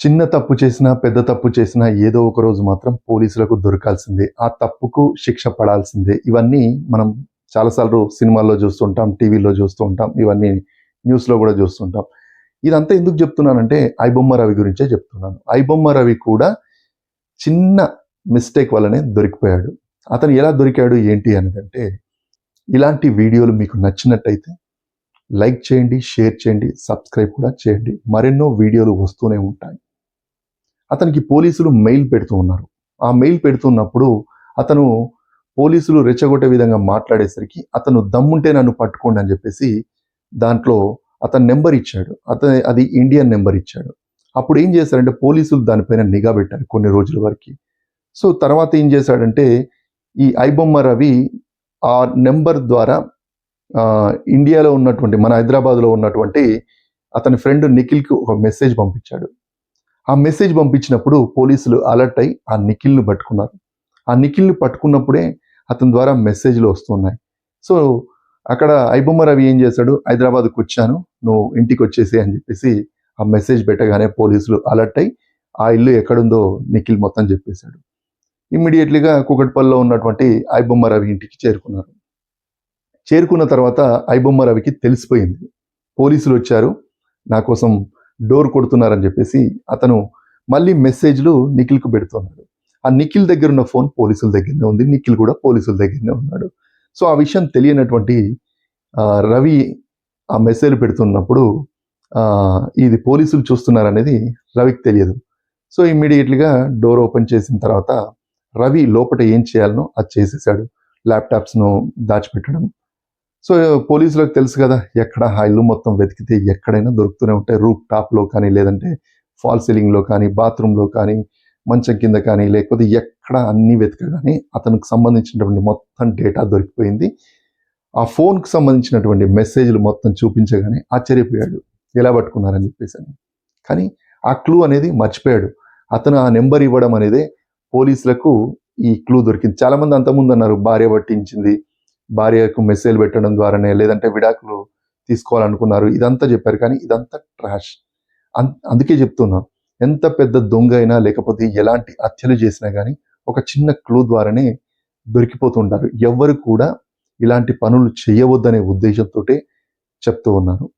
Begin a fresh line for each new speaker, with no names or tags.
చిన్న తప్పు చేసినా పెద్ద తప్పు చేసినా ఏదో ఒక రోజు మాత్రం పోలీసులకు దొరకాల్సిందే. ఆ తప్పుకు శిక్ష పడాల్సిందే. ఇవన్నీ మనం చాలాసార్లు సినిమాల్లో చూస్తుంటాం టీవీలో చూస్తూ ఉంటాం ఇవన్నీ న్యూస్లో కూడా చూస్తుంటాం. ఇదంతా ఎందుకు చెప్తున్నానంటే ఐబొమ్మ రవి గురించే చెప్తున్నాను. ఐబొమ్మ రవి కూడా చిన్న మిస్టేక్ వల్లనే దొరికిపోయాడు. అతను ఎలా దొరికాడు ఏంటి అనేదంటే ఇలాంటి వీడియోలు మీకు నచ్చినట్టయితే లైక్ చేయండి షేర్ చేయండి సబ్స్క్రైబ్ కూడా చేయండి. మరెన్నో వీడియోలు వస్తూనే ఉంటాయి. అతనికి పోలీసులు మెయిల్ పెడుతూ ఉన్నారు. ఆ మెయిల్ పెడుతున్నప్పుడు అతను పోలీసులు రెచ్చగొట్టే విధంగా మాట్లాడేసరికి అతను దమ్ముంటే నన్ను పట్టుకోండి అని చెప్పేసి దాంట్లో అతను నెంబర్ ఇచ్చాడు. అతను అది ఇండియన్ నెంబర్ ఇచ్చాడు. అప్పుడు ఏం చేశారంటే పోలీసులు దానిపైన నిఘా పెట్టారు కొన్ని రోజుల వరకు. సో తర్వాత ఏం చేశాడంటే ఈ ఐబొమ్మ రవి ఆ నెంబర్ ద్వారా ఇండియాలో ఉన్నటువంటి మన హైదరాబాద్లో ఉన్నటువంటి అతని ఫ్రెండ్ నిఖిల్కి ఒక మెసేజ్ పంపించాడు. ఆ మెసేజ్ పంపించినప్పుడు పోలీసులు అలర్ట్ అయి ఆ నిఖిల్ను పట్టుకున్నారు. ఆ నిఖిల్ని పట్టుకున్నప్పుడే అతని ద్వారా మెసేజ్లు వస్తున్నాయి. సో అక్కడ ఐబొమ్మ రవి ఏం చేశాడు? హైదరాబాద్కి వచ్చాను నువ్వు ఇంటికి వచ్చేసి అని చెప్పేసి ఆ మెసేజ్ పెట్టగానే పోలీసులు అలర్ట్ అయి ఆ ఇల్లు ఎక్కడుందో నిఖిల్ మొత్తం చెప్పేశాడు. ఇమ్మీడియట్లీగా కుకట్పల్లిలో ఉన్నటువంటి ఐబొమ్మ రవి ఇంటికి చేరుకున్నారు. చేరుకున్న తర్వాత ఐబొమ్మ రవికి తెలిసిపోయింది. పోలీసులు వచ్చారు నా కోసం డోర్ కొడుతున్నారని చెప్పేసి అతను మళ్ళీ మెసేజ్లు నిఖిల్కు పెడుతున్నాడు. ఆ నిఖిల్ దగ్గర ఉన్న ఫోన్ పోలీసుల దగ్గరనే ఉంది. నిఖిల్ కూడా పోలీసుల దగ్గరనే ఉన్నాడు. సో ఆ విషయం తెలియనటువంటి రవి ఆ మెసేజ్ పెడుతున్నప్పుడు ఇది పోలీసులు చూస్తున్నారనేది రవికి తెలియదు. సో ఇమ్మీడియట్లీగా డోర్ ఓపెన్ చేసిన తర్వాత రవి లోపల ఏం చేయాలనో అది చేసేసాడు. ల్యాప్టాప్స్ను దాచిపెట్టడం సో పోలీసులకు తెలుసు కదా ఎక్కడ ఆ ఇల్లు మొత్తం వెతికితే ఎక్కడైనా దొరుకుతూనే ఉంటాయి. రూప్ టాప్లో కానీ లేదంటే ఫాల్ సీలింగ్లో కానీ బాత్రూంలో కానీ మంచం కింద కానీ లేకపోతే ఎక్కడ అన్ని వెతకగానే అతనికి సంబంధించినటువంటి మొత్తం డేటా దొరికిపోయింది. ఆ ఫోన్కి సంబంధించినటువంటి మెసేజ్లు మొత్తం చూపించగానే ఆశ్చర్యపోయాడు. ఎలా పట్టుకున్నారని చెప్పేసి అని. కానీ ఆ క్లూ అనేది మర్చిపోయాడు. అతను ఆ నెంబర్ ఇవ్వడం అనేది పోలీసులకు ఈ క్లూ దొరికింది. చాలామంది అంతకుముందు అన్నారు భార్య పట్టించింది భార్యకు మెసేజ్ పెట్టడం ద్వారానే లేదంటే విడాకులు తీసుకోవాలనుకున్నారు. ఇదంతా చెప్పారు కానీ ఇదంతా ట్రాష్ అం- అందుకే చెప్తున్నాను ఎంత పెద్ద దొంగ అయినా లేకపోతే ఎలాంటి హత్యలు చేసినా కానీ ఒక చిన్న క్లూ ద్వారానే దొరికిపోతుంటారు. ఎవ్వరు కూడా ఇలాంటి పనులు చేయవద్దనే ఉద్దేశంతో చెప్తూ ఉన్నాను.